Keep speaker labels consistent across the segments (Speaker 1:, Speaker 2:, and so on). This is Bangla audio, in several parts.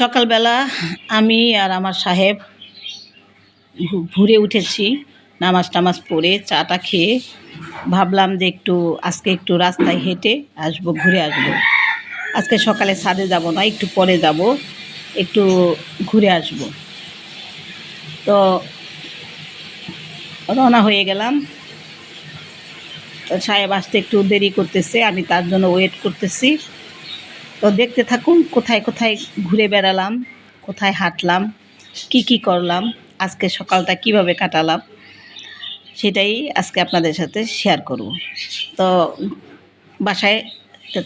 Speaker 1: সকালবেলা আমি আর আমার সাহেব ঘুরে উঠেছি, নামাজ টামাজ পড়ে চাটা খেয়ে ভাবলাম যে একটু আজকে একটু রাস্তায় হেঁটে আসব, ঘুরে আসব। আজকে সকালে ছাদে যাব না, একটু পরে যাব, একটু ঘুরে আসব। তো রওনা হয়ে গেলাম। তো সাহেব আসতে একটু দেরি করতেছে, আমি তার জন্য ওয়েট করতেছি। তো দেখতে থাকুন, কোথায় কোথায় ঘুরে বেড়ালাম, কোথায় হাঁটলাম, কি কি করলাম, আজকে সকালটা কীভাবে কাটালাম, সেটাই আজকে আপনাদের সাথে শেয়ার করব। তো বাসায়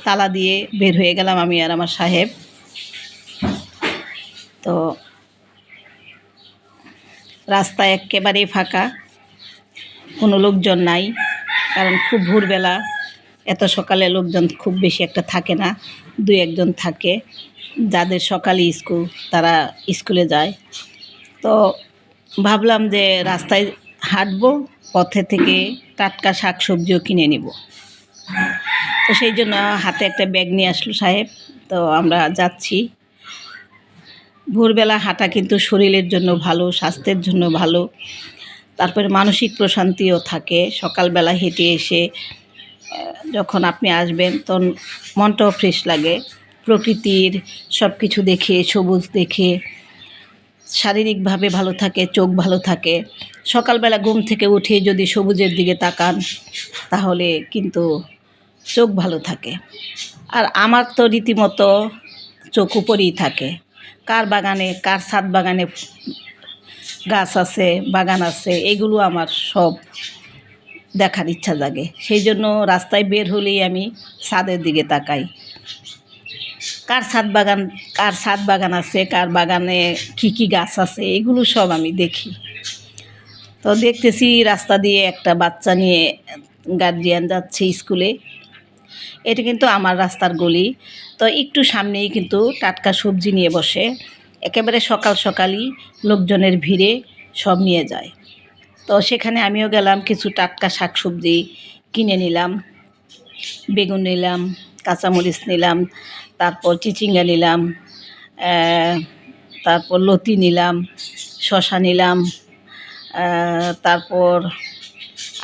Speaker 1: তালা দিয়ে বের হয়ে গেলাম আমি আর আমার সাহেব। তো রাস্তা একেবারেই ফাঁকা, কোনো লোকজন নাই, কারণ খুব ভোরবেলা এত সকালে লোকজন খুব বেশি একটা থাকে না দু একজন থাকে। যাদের সকালে স্কুল, তারা স্কুলে যায়। তো ভাবলাম যে রাস্তায় হাঁটবো, পথে থেকে টাটকা শাক সবজিও কিনে নিব। তো সেই জন্য হাতে একটা ব্যাগ নিয়ে আসলো সাহেব। তো আমরা যাচ্ছি। ভোরবেলা হাঁটা কিন্তু শরীরের জন্য ভালো, স্বাস্থ্যের জন্য ভালো। তারপরে মানসিক প্রশান্তিও থাকে। সকালবেলা হেঁটে এসে যখন আপনি আসবেন, তখন মনটাও ফ্রেশ লাগে। প্রকৃতির সব কিছু দেখে, সবুজ দেখে, শারীরিকভাবে ভালো থাকে, চোখ ভালো থাকে। সকালবেলা ঘুম থেকে উঠে যদি সবুজের দিকে তাকান, তাহলে কিন্তু চোখ ভালো থাকে। আর আমার তো রীতিমতো চোখ উপরেই থাকে। কার বাগানে, কার ছাদ বাগানে গাছ আছে, বাগান আছে, এগুলো আমার সব দেখার ইচ্ছা জাগে। সেই জন্য রাস্তায় বের হলেই আমি ছাদের দিকে তাকাই। কার ছাদ বাগান, কার ছাদ বাগান আছে, কার বাগানে কী কী গাছ আছে, এগুলো সব আমি দেখি। তো দেখতেছি রাস্তা দিয়ে একটা বাচ্চা নিয়ে গার্জিয়ান যাচ্ছে স্কুলে এটা কিন্তু আমার রাস্তার গলি। তো একটু সামনেই কিন্তু টাটকা সবজি নিয়ে বসে। একেবারে সকাল সকালই লোকজনের ভিড়ে সব নিয়ে যায়। তো সেখানে আমিও গেলাম, কিছু টাটকা শাক সবজি কিনে নিলাম, বেগুন নিলাম, কাঁচামরিচ নিলাম, তারপর চিচিঙ্গা নিলাম তারপর লতি নিলাম শশা নিলাম তারপর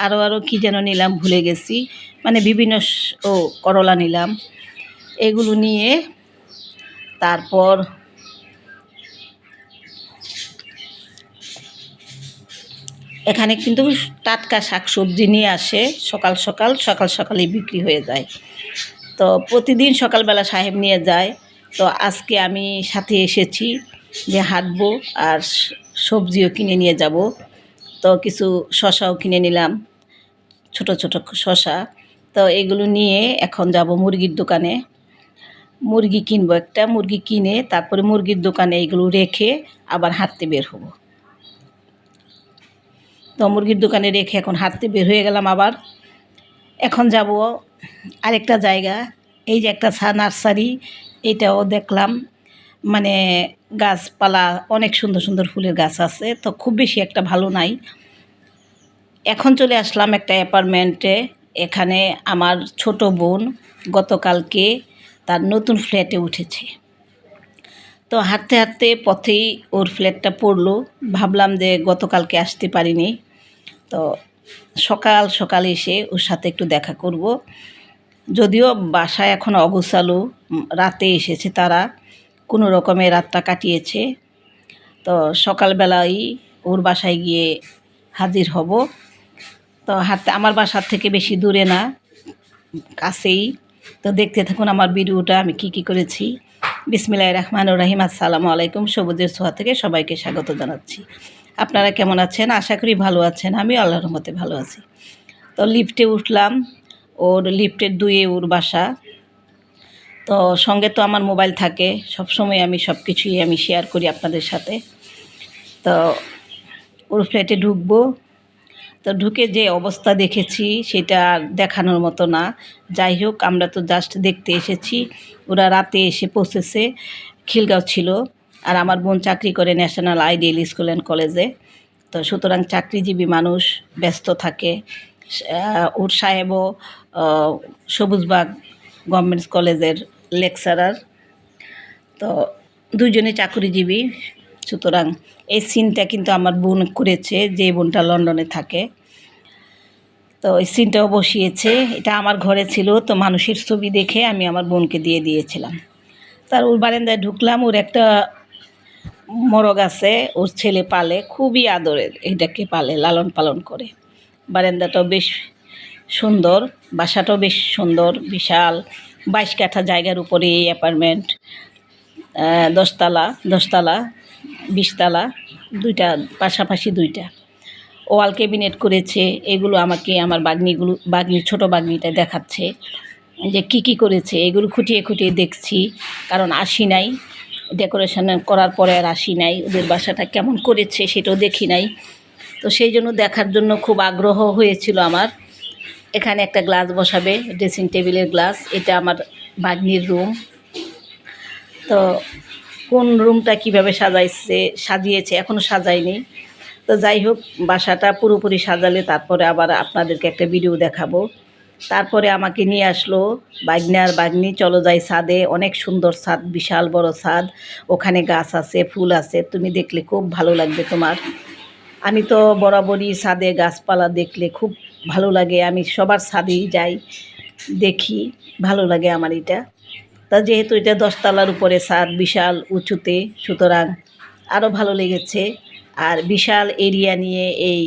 Speaker 1: আরও আরও কী যেন নিলাম ভুলে গেছি। মানে বিভিন্ন ও করলা নিলাম। এগুলো নিয়ে তারপর এখানে কিন্তু টাটকা শাক সবজি নিয়ে আসে, সকাল সকাল সকাল সকালেই বিক্রি হয়ে যায়। তো প্রতিদিন সকালবেলা সাহেব নিয়ে যায়। তো আজকে আমি সাথে এসেছি যে হাঁটবো আর সবজিও কিনে নিয়ে যাব। তো কিছু শশাও কিনে নিলাম, ছোট ছোট শশা। তো এগুলো নিয়ে এখন যাব মুরগির দোকানে। মুরগি কিনবো একটা, মুরগি কিনে তারপরে মুরগির দোকানে এগুলো রেখে আবার হাঁটতে বের হব। তো মুরগির দোকানে রেখে এখন হাঁটতে বের হয়ে গেলাম আবার। এখন যাব আরেকটা জায়গা, এই যে একটা ছা নার্সারি এইটাও দেখলাম। মানে গাছপালা অনেক সুন্দর সুন্দর ফুলের গাছ আছে, তো খুব বেশি একটা ভালো নাই। এখন চলে আসলাম একটা অ্যাপার্টমেন্টে, এখানে আমার ছোট বোন গতকালকে তার নতুন ফ্ল্যাটে উঠেছে। তো হাঁটতে হাঁটতে পথেই ওর ফ্ল্যাটটা পড়ল, ভাবলাম যে গতকালকে আসতে পারিনি। তো সকাল সকাল এসে ওর সাথে একটু দেখা করব। যদিও বাসায় এখন অগোছালো রাতে এসেছে তারা, কোনো রকমে রাতটা কাটিয়েছে। তো সকালবেলাই ওর বাসায় গিয়ে হাজির হব। তো হাঁটতে, আমার বাসার থেকে বেশি দূরে না, কাছেই। তো দেখতে থাকুন আমার ভিডিওটা, আমি কি কি করেছি। বিসমিল্লাহ রহমান রাহিম, আসসালামু আলাইকুম। সবুজের ছোঁয়া থেকে সবাইকে স্বাগত জানাচ্ছি। আপনারা কেমন আছেন? আশা করি ভালো আছেন। আমি আল্লাহর মতে ভালো আছি। তো লিফটে উঠলাম। ওর লিফটের দুয়ে ওর বাসা। তো সঙ্গে তো আমার মোবাইল থাকে। সব সময় আমি সব কিছুই আমি শেয়ার করি আপনাদের সাথে। তো ওর ফ্ল্যাটে ঢুকবো। তো ঢুকে যে অবস্থা দেখেছি, সেটা দেখানোর মতো না। যাই হোক, আমরা তো জাস্ট দেখতে এসেছি। ওরা রাতে এসে পৌঁছেছে। খিলগাঁও ছিল। আর আমার বোন চাকরি করে ন্যাশনাল আইডিয়াল স্কুল অ্যান্ড কলেজে তো সুতরাং চাকরিজীবী মানুষ ব্যস্ত থাকে। ওর সাহেবও সবুজবাগ গভর্নমেন্ট কলেজের লেকচারার তো দুজনে চাকরিজীবী। সুতরাং এই সিনটা কিন্তু আমার বোন করেছে, যে বোনটা লন্ডনে থাকে। তো এই সিনটাও বসিয়েছে। এটা আমার ঘরে ছিল, তো মানুষের ছবি দেখে আমি আমার বোনকে দিয়ে দিয়েছিলাম। তার ওর বারান্দায় ঢুকলাম, ওর একটা মোরগ আছে, ওর ছেলে পালে, খুবই আদরের, এটাকে পালে, লালন পালন করে। বারান্দাটাও বেশ সুন্দর, বাসাটাও বেশ সুন্দর, বিশাল, বাইশ কাঠা জায়গার উপরে এই অ্যাপার্টমেন্ট দশতলা দশতলা, বিশতলা, দুইটা, পাশাপাশি দুইটা। ওয়াল ক্যাবিনেট করেছে, এগুলো আমাকে আমার বাগনিগুলো, বাগনির ছোটো বাগনিটা দেখাচ্ছে যে কি কি করেছে, এগুলো খুঁটিয়ে খুঁটিয়ে দেখছি, কারণ আসি নাই। ডেকোরেশন করার পরে আর আসি নাই। ওদের বাসাটা কেমন করেছে সেটাও দেখি নাই। তো সেই জন্য দেখার জন্য খুব আগ্রহ হয়েছিল আমার। এখানে একটা গ্লাস বসাবে ড্রেসিং টেবিলের গ্লাস। এটা আমার বাগনির রুম। তো কোন রুমটা কীভাবে সাজাইছে, সাজিয়েছে এখনও সাজাইনি। তো যাই হোক, বাসাটা পুরোপুরি সাজালে তারপরে আবার আপনাদেরকে একটা ভিডিও দেখাবো। তারপরে আমাকে নিয়ে আসলো বাগনার বাগনি, চলো যাই ছাদে। অনেক সুন্দর ছাদ, বিশাল বড় ছাদ। ওখানে গাছ আছে, ফুল আছে, তুমি দেখলে খুব ভালো লাগবে তোমার। আমি তো বরাবরই ছাদে গাছপালা দেখলে খুব ভালো লাগে। আমি সবার ছাদেই যাই, দেখি, ভালো লাগে আমার এটা। তা যেহেতু এটা দশতলার উপরে ছাদ, বিশাল উঁচুতে, সুতরাং আরও ভালো লেগেছে। আর বিশাল এরিয়া নিয়ে এই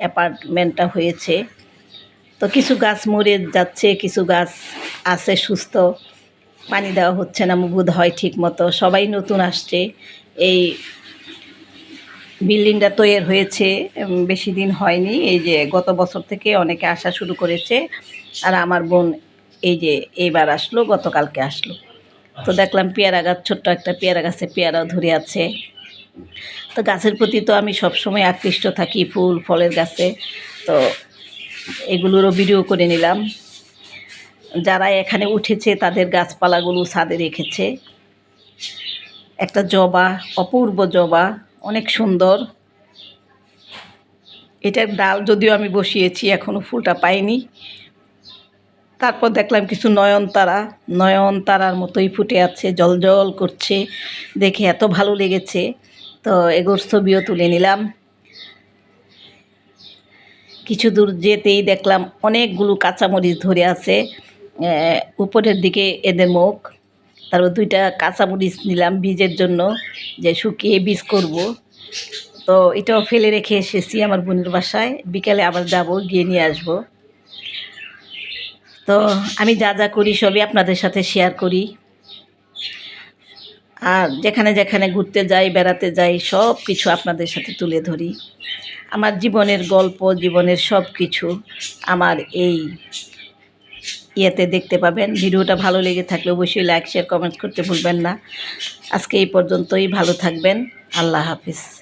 Speaker 1: অ্যাপার্টমেন্টটা হয়েছে। তো কিছু গাছ মরে যাচ্ছে, কিছু গাছ আছে সুস্থ, পানি দেওয়া হচ্ছে না বোধ হয় ঠিক মতো। সবাই নতুন আসছে। এই বিল্ডিংটা তৈরি হয়েছে বেশি দিন হয়নি। এই যে গত বছর থেকে অনেকে আসা শুরু করেছে। আর আমার বোন এই যে এইবার আসলো, গতকালকে আসলো। তো দেখলাম পেয়ারা গাছ, ছোট্ট একটা পেয়ারা গাছে পেয়ারাও ধরে আছে। তো গাছের প্রতি তো আমি সবসময় আকৃষ্ট থাকি ফুল, ফলের গাছে। তো এগুলোরও ভিডিও করে নিলাম। যারা এখানে উঠেছে, তাদের গাছপালাগুলো ছাদে রেখেছে। একটা জবা, অপূর্ব জবা, অনেক সুন্দর। এটার ডাল যদিও আমি বসিয়েছি এখনও ফুলটা পাইনি। তারপর দেখলাম কিছু নয়নতারা। নয়নতারার মতোই ফুটে আছে, জল জল করছে। দেখে এত ভালো লেগেছে। তো এগোর ছবিও তুলে নিলাম। কিছু দূর যেতেই দেখলাম অনেকগুলো কাঁচামরিচ ধরে আছে উপরের দিকে এদের মুখ। তারপর দুইটা কাঁচামরিচ নিলাম বীজের জন্য, যে শুকিয়ে বীজ করব। তো এটাও ফেলে রেখে এসেছি আমার বোনের বাসায়, বিকেলে আবার যাব, গিয়ে নিয়ে আসব। তো আমি যা যা করি সবই আপনাদের সাথে শেয়ার করি। আর যেখানে যেখানে ঘুরতে যাই, বেড়াতে যাই সব কিছু আপনাদের সাথে তুলে ধরি। আমার জীবনের গল্প, জীবনের সব কিছু আমার এই ইয়েতে দেখতে পাবেন। ভিডিওটা ভালো লেগে থাকলে অবশ্যই লাইক, শেয়ার কমেন্ট করতে ভুলবেন না। আজকে এই পর্যন্তই। ভালো থাকবেন। আল্লাহ হাফিজ।